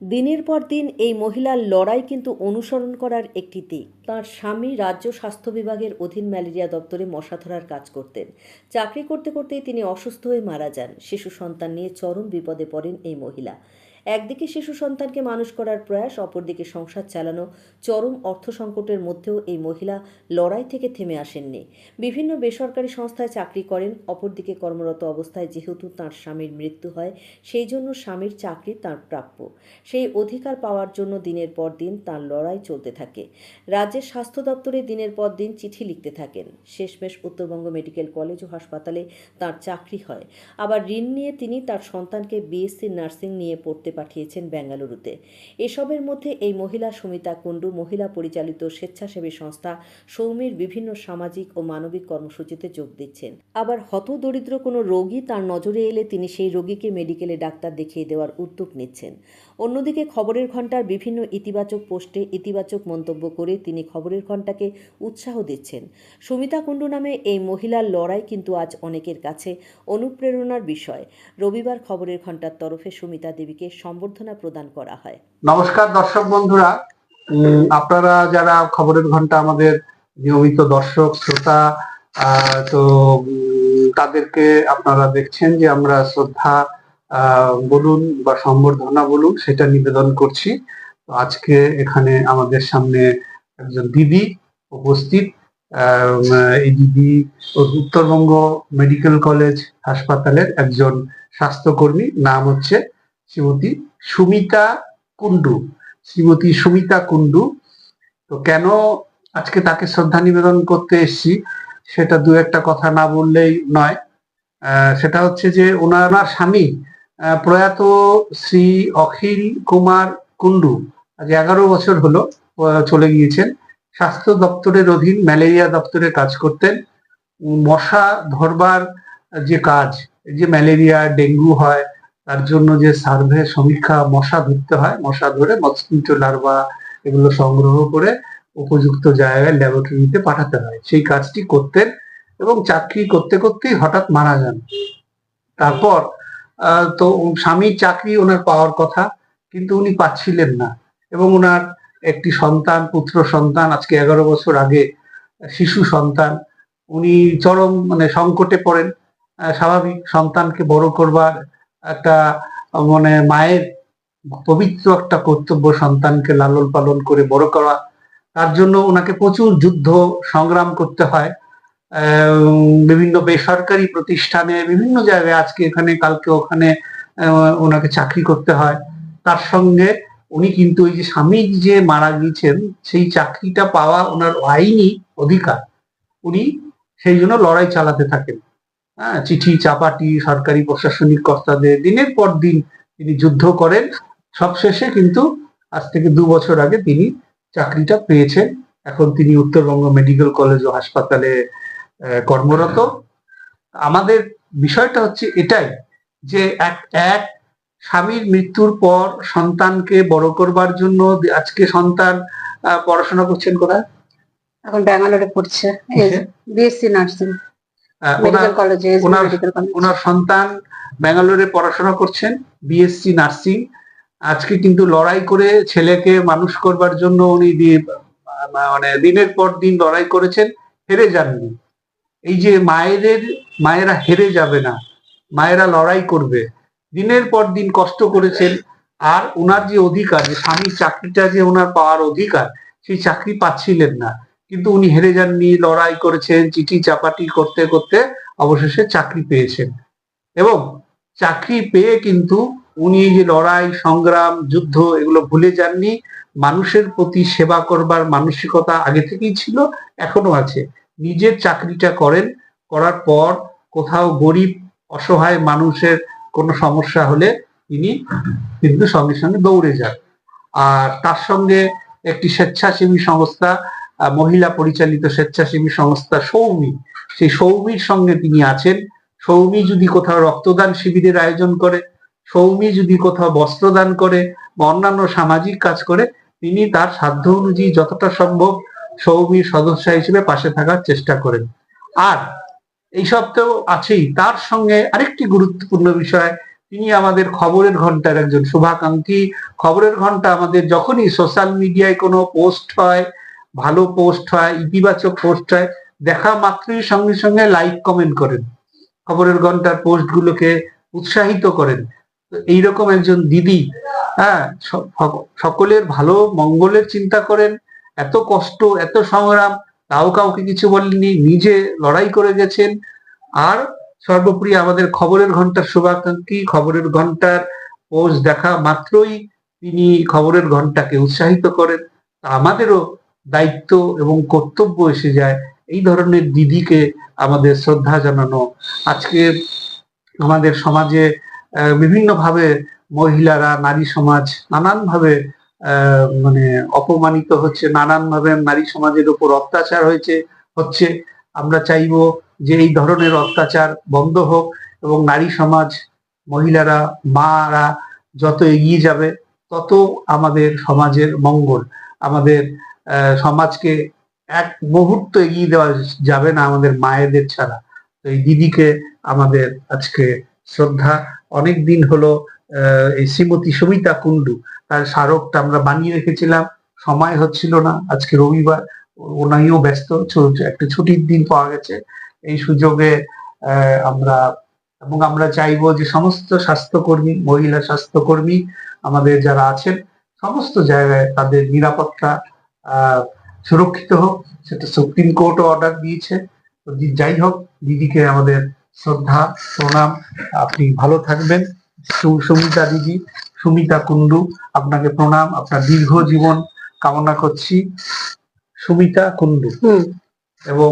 দিনের পর দিন এই মহিলার লড়াই কিন্তু অনুসরণ করার একটি দিক। তাঁর স্বামী রাজ্য স্বাস্থ্য বিভাগের অধীন ম্যালেরিয়া দপ্তরে মশা ধরার কাজ করতেন। চাকরি করতে করতেই তিনি অসুস্থ হয়ে মারা যান। শিশু সন্তান নিয়ে চরম বিপদে পড়েন এই মহিলা। একদিকে শিশু সন্তানকে মানুষ করার প্রয়াস, অপরদিকে সংসার চালানো চরম অর্থ সংকটের মধ্যেও এই মহিলা লড়াই থেকে থেমে আসেননি। বিভিন্ন বেসরকারি সংস্থায় চাকরি করেন, অপরদিকে কর্মরত অবস্থায় যেহেতু তার স্বামীর মৃত্যু হয়, সেই জন্য স্বামীর চাকরি তার প্রাপ্য। সেই অধিকার পাওয়ার জন্য দিনের পর দিন তার লড়াই চলতে থাকে। রাজ্যের স্বাস্থ্য দপ্তরে দিনের পর দিন চিঠি লিখতে থাকেন। শেষমেশ উত্তরবঙ্গ মেডিকেল কলেজ ও হাসপাতালে তার চাকরি হয়। আবার ঋণ নিয়ে তিনি তার সন্তানকে বিএসসি নার্সিং নিয়ে পড়তে পাঠিয়েছেন বেঙ্গালুরুতে। এসবের মধ্যে এই মহিলা সুমিতা কুণ্ডু, মহিলা পরিচালিত স্বেচ্ছাসেবী সংস্থা সৌমির বিভিন্ন সামাজিক ও মানবিক কর্মসূচিতে যোগ দিচ্ছেন। আবার হতদরিদ্র কোনো রোগী তার নজরে এলে তিনি সেই রোগীকে মেডিকেলে ডাক্তার দেখিয়ে দেওয়ার উদ্যোগ নিচ্ছেন। অন্যদিকে খবরের ঘণ্টার বিভিন্ন ইতিবাচক পোস্টে ইতিবাচক মন্তব্য করে তিনি খবরের ঘণ্টাকে উৎসাহ দিচ্ছেন। সুমিতা কুণ্ডু নামে এই মহিলার লড়াই কিন্তু আজ অনেকের কাছে অনুপ্রেরণার বিষয়। রবিবার খবরের ঘণ্টার তরফে সুমিতা দেবীকে সম্বর্ধনা প্রদান করা হয়। নমস্কার দর্শক বন্ধুরা। আপনারা যারা খবরের ঘণ্টা আমাদের নিয়মিত দর্শক, শ্রোতা তো তাদেরকে আপনারা দেখছেন যে আমরা শ্রদ্ধা বলুন বা সম্বর্ধনা বলুন, সেটা নিবেদন করছি। আজকে এখানে আমাদের সামনে একজন দিদি উপস্থিত। এই দিদি উত্তরবঙ্গ মেডিকেল কলেজ হাসপাতালের একজন স্বাস্থ্যকর্মী। নাম হচ্ছে শ্রীমতী সুমিতা কুন্ডু শ্রীমতী সুমিতা কুন্ডু তো কেন আজকে তাকে শ্রদ্ধা নিবেদন করতে এসেছি, সেটা দু একটা কথা না বললেই নয়। সেটা হচ্ছে যে ওনার স্বামী প্রয়াত শ্রী অখিল কুমার কুন্ডু আজ এগারো বছর হলো চলে গিয়েছেন। স্বাস্থ্য দপ্তরের অধীন ম্যালেরিয়া দপ্তরে কাজ করতেন। মশা ধরবার যে কাজ যে ম্যালেরিয়া, ডেঙ্গু হয় তার জন্য যে সার্ভে সমীক্ষা মশা ধরতে হয়, মশা ধরে মসকিটো লার্ভা এগুলো সংগ্রহ করে উপযুক্ত জায়গায় ল্যাবরেটরিতে পাঠাতে হয়। সেই কাজটি করতেন এবং চাকরি করতে করতেই হঠাৎ মারা যান। তারপর তো স্বামীর চাকরি ওনার পাওয়ার কথা, কিন্তু উনি পাচ্ছিলেন না এবং ওনার একটি সন্তান, পুত্র সন্তান, আজকে এগারো বছর আগে শিশু সন্তান, উনি চরম মানে সংকটে পড়েন। স্বাভাবিক সন্তানকে বড় করবার একটা মানে মায়ের পবিত্র একটা কর্তব্য সন্তানকে লালন পালন করে বড় করা। তার জন্য ওনাকে প্রচুর যুদ্ধ সংগ্রাম করতে হয়। বিভিন্ন বেসরকারি প্রতিষ্ঠানে, বিভিন্ন জায়গায় আজকে এখানে, কালকে ওখানে ওনাকে চাকরি করতে হয়। তার সঙ্গে উনি কিন্তু ওই যে স্বামী যে মারা গিয়েছেন, সেই চাকরিটা পাওয়া ওনার আইনি অধিকার। উনি সেই জন্য লড়াই চালাতে থাকেন। হ্যাঁ চিঠি চাপাটি সরকারি প্রশাসনিক কর্তাদের দিনের পর দিন তিনি যুদ্ধ করেন। সবশেষে কিন্তু আজ থেকে দু বছর আগে তিনি চাকরিটা পেয়েছেন। এখন তিনি উত্তরবঙ্গ মেডিকেল কলেজ ও হাসপাতালে কর্মরত। আমাদের বিষয়টা হচ্ছে এটাই যে এক এক স্বামীর মৃত্যুর পর সন্তানকে বড় করবার জন্য আজকে সন্তান পড়াশোনা করছেন কোথায়? এখন ব্যাঙ্গালোরে পড়ছে? বিএসসি নার্সিং ওনার সন্তান ব্যাঙ্গালোরে পড়াশোনা করছেন বিএসসি নার্সিং আজকে কিন্তু লড়াই করে ছেলেকে মানুষ করবার জন্য উনি মানে দিনের পর দিন লড়াই করেছেন হেরে যাননি। এই যে মায়েদের মায়েরা হেরে যাবে না মায়েরা লড়াই করবে দিনের পর দিন কষ্ট করেছেন। আর ওনার যে অধিকার যে স্বামীর চাকরিটা যে ওনার পাওয়ার অধিকার সেই চাকরি পাচ্ছিলেন না। কিন্তু উনি হেরে যাননি, লড়াই করেছেন, চিঠি চাপাটি করতে করতে অবশেষে চাকরি পেয়েছেন। এবং চাকরি পেয়ে কিন্তু উনি যে লড়াই, সংগ্রাম, যুদ্ধ এগুলো ভুলে যাননি, মানুষের প্রতি সেবা করবার মানসিকতা আগে থেকেই ছিল, এখনও আছে। নিজের চাকরিটা করেন, করার পর কোথাও গরিব, অসহায় মানুষের কোনো সমস্যা হলে তিনি কিন্তু সঙ্গে সঙ্গে দৌড়ে যান। আর তার সঙ্গে একটি স্বেচ্ছাসেবী সংস্থা মহিলা পরিচালিত স্বেচ্ছাসেবী সংস্থা সৌমি। সেই সৌমির সঙ্গে তিনি আছেন। সৌমি যদি কোথাও রক্তদান শিবিরের আয়োজন করে, সৌমি যদি কোথাও বস্ত্রদান করে বা অন্যান্য সামাজিক কাজ করে, তিনি তার সাধ্য অনুযায়ী যতটা সম্ভব সৌমির সদস্য হিসেবে পাশে থাকার চেষ্টা করেন। আর এইসব তো আছেই। তার সঙ্গে আরেকটি গুরুত্বপূর্ণ বিষয়, তিনি আমাদের খবরের ঘণ্টার একজন শুভাকাঙ্ক্ষী। খবরের ঘণ্টা আমাদের যখনই সোশ্যাল মিডিয়ায় কোনো পোস্ট হয় ভালো পোস্ট হয়, ইতিবাচক পোস্ট হয়, দেখা মাত্রই সঙ্গে সঙ্গে লাইক কমেন্ট করেন। খবরের ঘণ্টার পোস্ট গুলোকে উৎসাহিত করেন। এইরকম একজন দিদি হ্যাঁ সকলের ভালো মঙ্গলের চিন্তা করেন, এত কষ্ট, এত সংগ্রাম, তাও কাউকে কিছু বলেননি, নিজে লড়াই করে গেছেন। আর সর্বোপরি আমাদের খবরের ঘণ্টার শুভাকাঙ্ক্ষী, খবরের ঘণ্টার পোস্ট দেখা মাত্রই তিনি খবরের ঘন্টাকে উৎসাহিত করেন। আমাদেরও দায়িত্ব এবং কর্তব্য এসে যায়, এই ধরনের দিদিকে আমাদের শ্রদ্ধা জানানো। আজকে আমাদের সমাজে বিভিন্নভাবে মহিলারা, নারী সমাজ নানানভাবে মানে অপমানিত হচ্ছে, নানানভাবে নারী সমাজের উপর অত্যাচার হয়েছে, হচ্ছে। আমরা চাইব যে এই ধরনের অত্যাচার বন্ধ হোক এবং নারী সমাজ, মহিলারা, মারা যত এগিয়ে যাবে, তত আমাদের সমাজের মঙ্গল। আমাদের সমাজকে এক মুহূর্ত এগিয়ে দেওয়া যাবে না আমাদের মায়েদের ছাড়া। তো এই দিদিকে আমাদের আজকে শ্রদ্ধা। অনেক দিন হলো এই শ্রীমতী সবিতা কুন্ডু তার স্মারকটা আমরা বানিয়ে রেখেছিলাম। সময় হচ্ছিল না, আজকে রবিবার, ওনাইও ব্যস্ত একটা ছুটির দিন পাওয়া গেছে। এই সুযোগে আমরা, এবং আমরা চাইব যে সমস্ত স্বাস্থ্যকর্মী, মহিলা স্বাস্থ্যকর্মী, আমাদের যারা আছেন, সমস্ত জায়গায় তাদের নিরাপত্তা সুরক্ষিত হোক সেটা সুপ্রিম কোর্টও অর্ডার দিয়েছে। তো যাই হোক দিদিকে আমাদের শ্রদ্ধা প্রণাম। আপনি ভালো থাকবেন। সুমিতা দিদি সুমিতা কুন্ডু আপনাকে প্রণাম। আপনার দীর্ঘ জীবন কামনা করছি। সুমিতা কুন্ডু এবং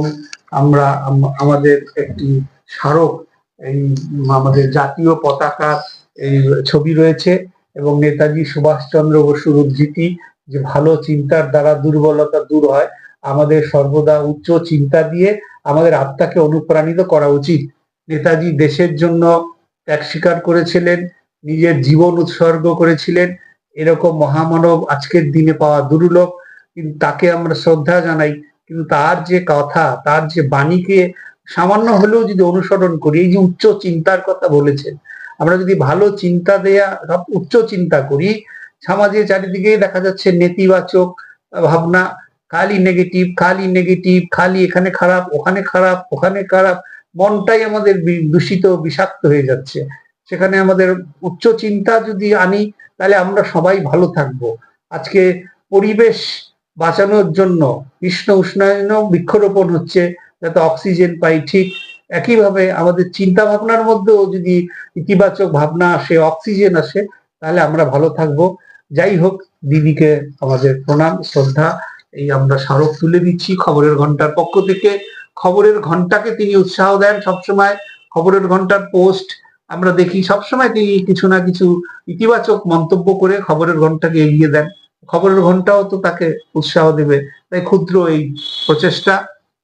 আমরা আমাদের একটি স্মারক এই আমাদের জাতীয় পতাকা এই ছবি রয়েছে। এবং নেতাজি সুভাষচন্দ্র বসুর উদ্ধৃতি যে ভালো চিন্তার দ্বারা দুর্বলতা দূর হয়, আমাদের সর্বদা উচ্চ চিন্তা দিয়ে আমাদের আত্মাকে অনুপ্রাণিত করা উচিত। নেতাজি দেশের জন্য ত্যাগ স্বীকার করেছিলেন, নিজের জীবন উৎসর্গ করেছিলেন। এরকম মহামানব আজকের দিনে পাওয়া দুর্লভ, কিন্তু তাকে আমরা শ্রদ্ধা জানাই। কিন্তু তার যে কথা, তার যে বাণীকে সামান্য হলেও যদি অনুসরণ করি, এই যে উচ্চ চিন্তার কথা বলেছেন, আমরা যদি ভালো চিন্তা দেয়া, উচ্চ চিন্তা করি সমাজে চারিদিকে দেখা যাচ্ছে নেতিবাচক ভাবনা, খালি নেগেটিভ খালি নেগেটিভ খালি এখানে খারাপ, ওখানে খারাপ ওখানে খারাপ, মনটাই আমাদের দূষিত, বিষাক্ত হয়ে যাচ্ছে। সেখানে আমাদের উচ্চ চিন্তা যদি আনি, তাহলে আমরা সবাই ভালো থাকব। আজকে পরিবেশ বাঁচানোর জন্য কৃষ্ণ উষ্ণায়নও বৃক্ষরোপণ হচ্ছে, যাতে অক্সিজেন পাই ঠিক একইভাবে আমাদের চিন্তা ভাবনার মধ্যেও যদি ইতিবাচক ভাবনা আসে, অক্সিজেন আসে, তাহলে আমরা ভালো থাকব। যাই হোক দিদিকে আমাদের প্রণাম, শ্রদ্ধা, এই আমরা স্মারক তুলে দিচ্ছি খবরের ঘণ্টার পক্ষ থেকে। খবরের ঘন্টাকে তিনি উৎসাহ দেন সবসময়। খবরের ঘণ্টার পোস্ট আমরা দেখি সবসময় তিনি কিছু না কিছু ইতিবাচক মন্তব্য করে খবরের ঘন্টাকে এগিয়ে দেন। খবরের ঘন্টাও তো তাকে উৎসাহ দেবে। তাই ক্ষুদ্র এই প্রচেষ্টা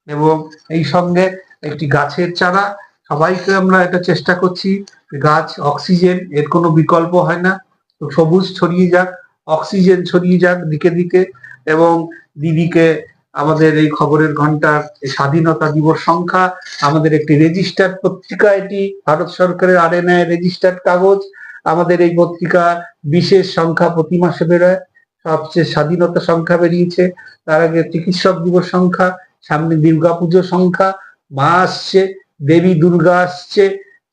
এবং এই সঙ্গে একটি গাছের চারা। সবাইকে আমরা এটা চেষ্টা করছি। গাছ, অক্সিজেন, এর কোনো বিকল্প হয় না। সবুজ ছড়িয়ে যাক, অক্সিজেন ছড়িয়ে যাক দিকে দিকে এবং দিদিকে আমাদের এই খবরের ঘণ্টার স্বাধীনতা দিবস সংখ্যা, আমাদের একটি রেজিস্টার্ড পত্রিকা এটি, ভারত সরকারের আর এন রেজিস্টার্ড কাগজ, আমাদের এই পত্রিকা বিশেষ সংখ্যা প্রতি মাসে বেরোয়, সবচেয়ে স্বাধীনতা সংখ্যা বেরিয়েছে, তার আগে চিকিৎসক দিবস সংখ্যা, সামনে দুর্গা পুজো সংখ্যা, মা আসছে, দেবী দুর্গা আসছে,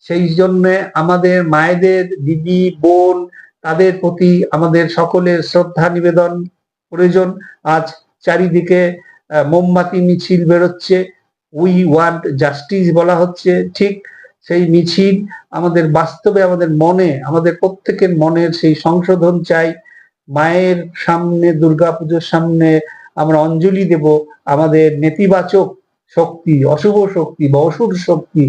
সেই জন্য আমাদের মায়েদের দিদি, বোন তাদের প্রতি আমাদের সকলের শ্রদ্ধা নিবেদন প্রয়োজন। আজ চারিদিকে মোমবাতি, মিছিল বেরোচ্ছে। উই ওয়ান্ট জাস্টিস বলা হচ্ছে। ঠিক সেই মিছিল আমাদের বাস্তবে, আমাদের মনে, আমাদের প্রত্যেকের মনের সেই সংশোধন চাই। মায়ের সামনে, দুর্গাপুজোর সামনে আমরা অঞ্জলি দেব আমাদের নেতিবাচক শক্তি, অশুভ শক্তি বা অসুর শক্তি,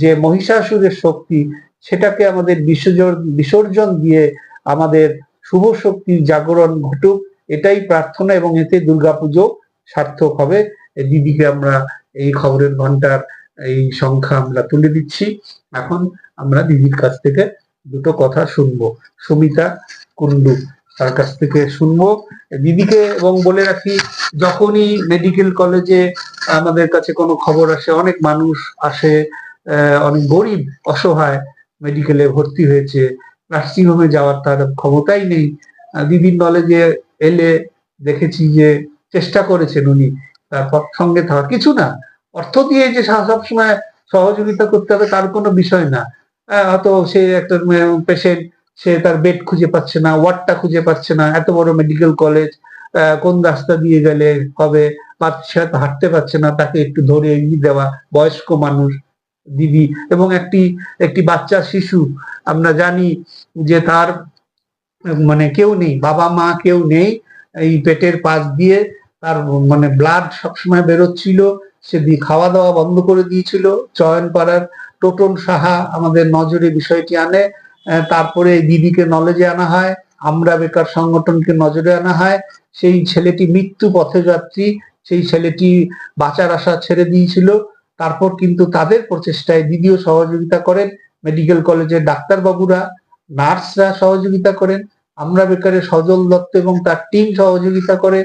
যে মহিষাসুরের শক্তি সেটাকে আমাদের বিসর্জন বিসর্জন দিয়ে আমাদের শুভ শক্তির জাগরণ ঘটুক, এটাই প্রার্থনা এবং এতে দুর্গাপুজো সার্থক হবে। দিদিকে আমরা এই খবরের ঘণ্টার এই সংখ্যা আমরা তুলে দিচ্ছি। এখন আমরা দিদির কাছ থেকে দুটো কথা শুনব। সুমিতা কুন্ডু তার কাছ থেকে শুনব। দিদিকে এবং বলে রাখি, যখনই মেডিকেল কলেজে আমাদের কাছে কোনো খবর আসে, অনেক মানুষ আসে অনেক গরিব, অসহায় মেডিকেলে ভর্তি হয়েছে নার্সিং হোমে যাওয়ার তার ক্ষমতাই নেই। দিদির নলেজে এলে দেখেছি যে চেষ্টা করেছেন উনি, তারপর সঙ্গে থাকার কিছু না। অর্থ দিয়ে যে সবসময় সহযোগিতা করতে হবে তার কোনো বিষয় না। হয়তো সে একটা পেশেন্ট সে তার বেড খুঁজে পাচ্ছে না, ওয়ার্ডটা খুঁজে পাচ্ছে না, এত বড় মেডিকেল কলেজ কোন রাস্তা দিয়ে গেলে হবে, বাচ্চা তো হাঁটতে পারছে না, তাকে একটু ধরে এগিয়ে দেওয়া, বয়স্ক মানুষ। দিদি এবং একটি একটি বাচ্চা শিশু। আমরা জানি যে তার মানে কেউ নেই, বাবা মা কেউ নেই, এই পেটের পাশ দিয়ে তার মানে ব্লাড সবসময় বেরোচ্ছিল, সে দিয়ে খাওয়া দাওয়া বন্ধ করে দিয়েছিল চয়ন পাড়ার টোটন সাহা আমাদের নজরে বিষয়টি আনে তারপরে দিদিকে নলেজে আনা হয়, আমরা বেকার সংগঠনকে নজরে আনা হয়, সেই ছেলেটি মৃত্যু পথযাত্রী সেই ছেলেটি বাঁচার আশা ছেড়ে দিয়েছিল তারপর কিন্তু তাদের প্রচেষ্টায় দিদিও সহযোগিতা করেন মেডিকেল কলেজের ডাক্তারবাবুরা, নার্সরা সহযোগিতা করেন, আমরা বেকারের সজল দত্ত এবং তার টিম সহযোগিতা করে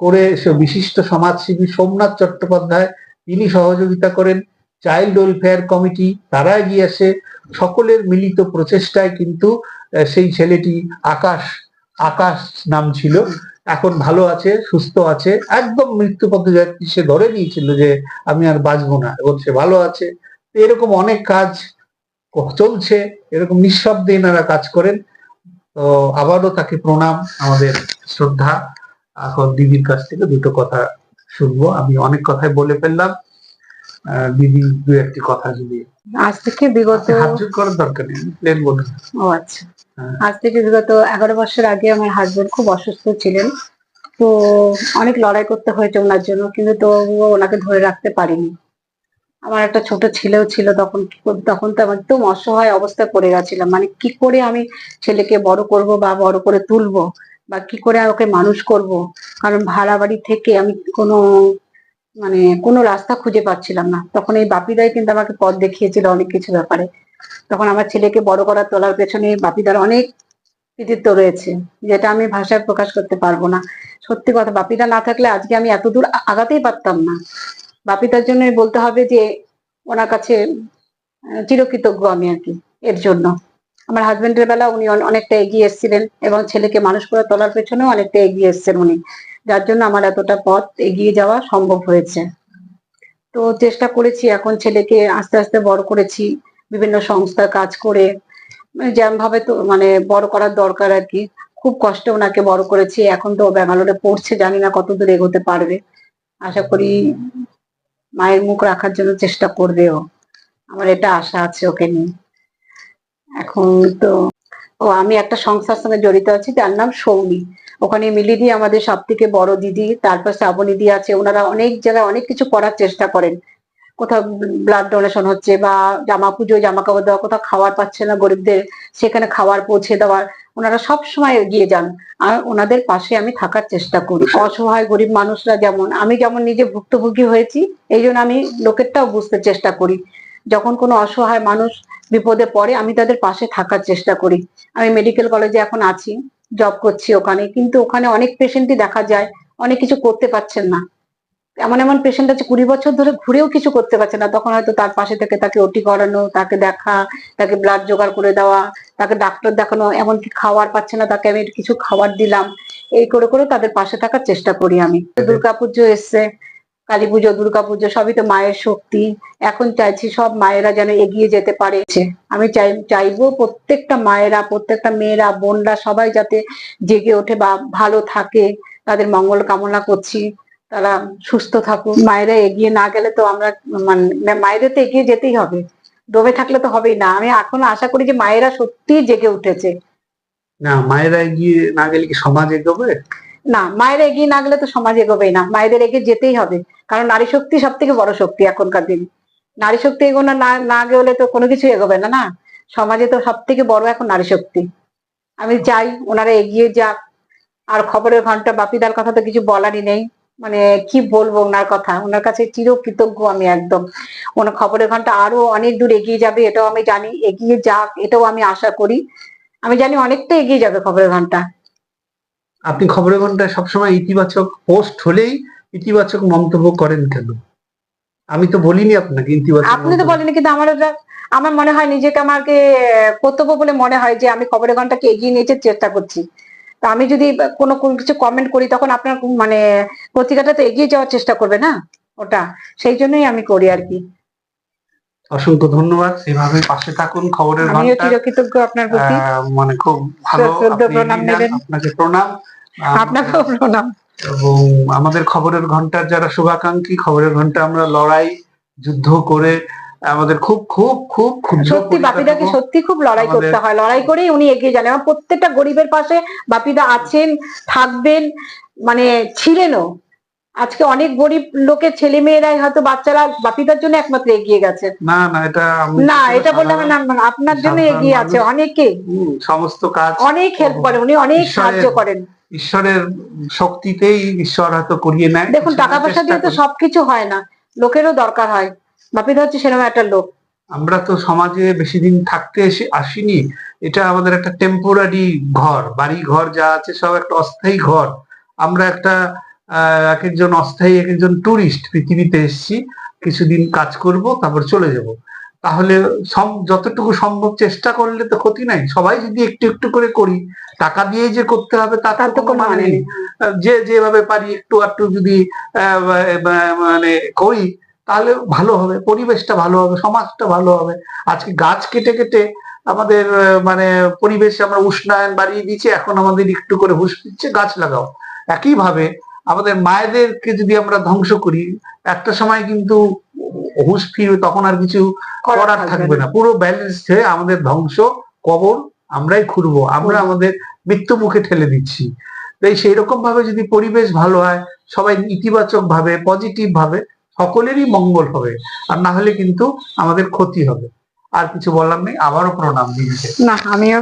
করে বিশিষ্ট সমাজসেবী সোমনাথ চট্টোপাধ্যায়, তিনি সহযোগিতা করেন চাইল্ড ওয়েলফেয়ার কমিটি তারা এগিয়ে আসে, সকলের মিলিত প্রচেষ্টায় কিন্তু সেই ছেলেটি আকাশ আকাশ নাম ছিল এখন ভালো আছে সুস্থ আছে একদম মৃত্যু পথযাত্রী সে ধরে নিয়েছিল যে আমি আর বাঁচবো না এবং সে ভালো আছে। এরকম অনেক কাজ চলছে এরকম নিঃশব্দে এনারা কাজ করেন। তো আবারও তাকে প্রণাম আমাদের শ্রদ্ধা। এখন দিদির কাছ থেকে দুটো কথা শুনব। আমি অনেক কথাই বলে ফেললাম। আহ, দিদি দু একটি কথা যদি আজ থেকে বিগত হাত করার দরকার নেই প্লেন বলুন ও আচ্ছা। আজ থেকে বিগত এগারো বছর আগে আমার হাজবেন্ড খুব অসুস্থ ছিলেন। তো অনেক লড়াই করতে হয়েছে ওনার জন্য, কিন্তু তবুও ওনাকে ধরে রাখতে পারিনি। আমার একটা ছোট ছেলেও ছিল, তখন তখন তো আমার একদম অসহায় অবস্থায় পড়ে গেছিলাম। মানে কি করে আমি ছেলেকে বড় করব বা বড় করে তুলবো, বা কি করে ওকে মানুষ করব? কারণ ভাড়া বাড়ি থেকে আমি কোনো মানে কোনো রাস্তা খুঁজে পাচ্ছিলাম না। তখন এই বাপিদাই কিন্তু আমাকে পথ দেখিয়েছিল অনেক কিছু ব্যাপারে। তখন আমার ছেলেকে বড় করার তোলার পেছনে বাপিদার অনেক কৃতিত্ব রয়েছে, যেটা আমি ভাষায় প্রকাশ করতে পারব না। সত্যি কথা, বাপিদা না থাকলে আজকে আমি এত দূর আগাতেই পারতাম না। বাপিদার জন্য বলতে হবে যে, ওনার কাছে চিরকৃতজ্ঞ আমি আর কি, এর জন্য। আমার হাজবেন্ডের বেলা উনি অনেকটা এগিয়ে এসেছিলেন এবং ছেলেকে মানুষ করে তোলার পেছনেও অনেকটা এগিয়ে এসেছেন উনি। যার জন্য আমার এতটা পথ এগিয়ে যাওয়া সম্ভব হয়েছে। তো চেষ্টা করেছি, এখন ছেলেকে আস্তে আস্তে বড় করেছি। বিভিন্ন সংস্থার কাজ করে মানে যেমন ভাবে তো মানে বড় করার দরকার আর কি। খুব কষ্টে ওনাকে বড় করেছি, এখন তো ব্যাঙ্গালোরে পড়ছে, জানি না কত দূর এগোতে পারবে। আশা করি মায়ের মুখ রাখার জন্য চেষ্টা করবে ও। আমার এটা আশা আছে ওকে নিয়ে। এখন তো, ও আমি একটা সংস্থার সঙ্গে জড়িত আছি, যার নাম সৌমি। ওখানে মিলিদি আমাদের সব থেকে বড় দিদি, তারপর শ্রাবণী দি আছে, ওনারা অনেক জায়গায় অনেক কিছু করার চেষ্টা করেন। কোথাও ব্লাড ডোনেশন হচ্ছে বা জামা পুজো জামা কাপড় দেওয়া কোথাও খাবার পাচ্ছে না গরিবদের, সেখানে খাবার পৌঁছে দেওয়ার, ওনারা সব সময় এগিয়ে যান। আর ওনাদের পাশে আমি থাকার চেষ্টা করি। অসহায় গরিব মানুষরা যেমন, আমি যেমন নিজে ভুক্তভোগী হয়েছি, এই জন্য আমি লোকেরটাও বুঝতে চেষ্টা করি। যখন কোনো অসহায় মানুষ বিপদে পড়ে, আমি তাদের পাশে থাকার চেষ্টা করি। আমি মেডিকেল কলেজে এখন আছি জব করছি ওখানে, কিন্তু ওখানে অনেক পেশেন্টই দেখা যায়, অনেক কিছু করতে পারছেন না। এমন এমন পেশেন্ট আছে কুড়ি বছর ধরে ঘুরেও কিছু করতে পারছে না। তখন হয়তো তার পাশে থেকে তাকে ওটি করানো, তাকে দেখা, তাকে ব্লাড জোগাড় করে দেওয়া, তাকে ডাক্তার দেখানো, এমনকি খাওয়ার পাচ্ছে না, তাকে আমি কিছু খাবার দিলাম। এই করে করে তাদের পাশে থাকার চেষ্টা করি আমি। দুর্গাপুজো এসছে, কালী পুজো দুর্গাপুজো সবই তো মায়ের শক্তি। এখন চাইছি সব মায়েরা যেন এগিয়ে যেতে পারে। আমি চাই, চাইব প্রত্যেকটা মায়েরা, প্রত্যেকটা মেয়েরা, বোনরা সবাই যাতে জেগে ওঠে বা ভালো থাকে। তাদের মঙ্গল কামনা করছি। তারা সুস্থ থাকুক। মায়েরা এগিয়ে না গেলে তো আমরা মানে মায়েদের তো এগিয়ে যেতেই হবে। দমে থাকলে তো হবেই না। আমি এখন আশা করি যে মায়েরা সত্যিই জেগে উঠেছে। না মায়েরা এগিয়ে না গেলে কি সমাজ এগোবে? না মায়েরা এগিয়ে না গেলে তো সমাজ এগোবেই না। মায়েদের এগিয়ে যেতেই হবে। কারণ নারী শক্তি সব থেকে বড় শক্তি এখনকার দিন। নারী শক্তি এগোনো না না গেলে তো কোনো কিছু এগোবে না না? সমাজে তো সব থেকে বড় এখন নারী শক্তি। আমি চাই ওনারা এগিয়ে যাক। আর খবরের ঘণ্টা বাপিদার কথা তো কিছু বলারই নেই। মানে কি বলব ওনার কথা? ওনার কাছে চির কৃতজ্ঞ আমি একদম। ওনার খবরের ঘণ্টা আরও অনেক দূর এগিয়ে যাবে এটাও আমি জানি। এগিয়ে যাক এটাও আমি আশা করি। আমি জানি অনেকটা এগিয়ে যাবে খবরের ঘণ্টা। আপনি খবরের ঘন্টায় সবসময় ইতিবাচক পোস্ট হলেই ইতিবাচক মন্তব্য করেন কেন? আমি তো বলিনি আপনাকে ইতিবাচক আপনি তো। বলেন কিন্তু আমার আমার মনে হয় নিজেকে আমাকে কর্তব্য বলে মনে হয় যে আমি খবরের ঘন্টাকে এগিয়ে নিয়ে যেতে চেষ্টা করছি। তো আমি যদি কোনো কিছু কমেন্ট করি তখন আপনার মানে পত্রিকাটা তো এগিয়ে যাওয়ার চেষ্টা করবে না ওটা? সেই জন্যই আমি করি আর কি। অসংখ্য ধন্যবাদ। এভাবে পাশে থাকুন খবরের আমিও চিরকৃতজ্ঞ আপনার প্রতি। মানে খুব ভালো প্রণাম নেবেন। আপনাকে প্রণাম। আপনাকেও প্রণাম। এবং আমাদের খবরের ঘণ্টার যারা শুভাকাঙ্ক্ষী খবরের ঘণ্টা আমরা লড়াই যুদ্ধ করে আমাদের খুব খুব খুব সত্যি বাপিদাকে সত্যি খুব লড়াই করতে হয়। লড়াই করেই উনি এগিয়ে যান। এবং প্রত্যেকটা গরিবের পাশে বাপিদা আছেন থাকবেন মানে ছিলেনও। আজকে অনেক গরিব লোকের ছেলে মেয়েরাই হয়তো বাচ্চারা বাপিদার জন্য একমাত্র এগিয়ে গেছে না না এটা না এটা বললে হবে না আপনার জন্য এগিয়ে আছে অনেকে। সমস্ত কাজ অনেক হেল্প করেন উনি অনেক সাহায্য করেন। ঈশ্বরের শক্তিতেই ঈশ্বর হয়তো করিয়ে নেয়। দেখুন টাকা পয়সা দিয়ে তো সবকিছু হয় না। লোকেরও দরকার হয়। বাপিদা হচ্ছে সেরকম একটা লোক। আমরা তো সমাজে বেশি দিন থাকতে এসে আসিনি। এটা আমাদের একটা টেম্পোরারি ঘর বাড়ি ঘর যা আছে সব একটা অস্থায়ী ঘর। আমরা একটা এক একজন অস্থায়ী এক একজন টুরিস্ট পৃথিবীতে এসেছি। কিছুদিন কাজ করব তারপর চলে যাব। তাহলে সম- যতটুকু সম্ভব চেষ্টা করলে তো ক্ষতি নাই। সবাই যদি একটু একটু করে করি টাকা দিয়ে যে করতে হবে তার তার তো মানে নেই। যে যেভাবে পারি একটু একটু যদি মানে করি তাহলে ভালো হবে পরিবেশটা ভালো হবে সমাজটা ভালো হবে। আজকে গাছ কেটে কেটে আমাদের মানে পরিবেশ আমরা উষ্ণায়ন বাড়িয়ে দিচ্ছি এখন আমাদের একটু করে হুশ দিচ্ছে গাছ লাগাও। একইভাবে আমাদের মায়েদেরকে যদি আমরা ধ্বংস করি একটা সময় কিন্তু হুশ ফিরবে তখন আর কিছু করার থাকবে না। পুরো ব্যালেন্স হয়ে আমাদের ধ্বংস কবর আমরাই খুঁড়বো আমরা আমাদের মৃত্যু মুখে ঠেলে দিচ্ছি। তাই সেই রকম ভাবে যদি পরিবেশ ভালো হয় সবাই ইতিবাচক ভাবে পজিটিভ ভাবে সকলেরই মঙ্গল হবে। আর না হলে কিন্তু আমাদের ক্ষতি হবে। আর কিছু বলার নেই, আবারও প্রণাম দিচ্ছে। না, আমিও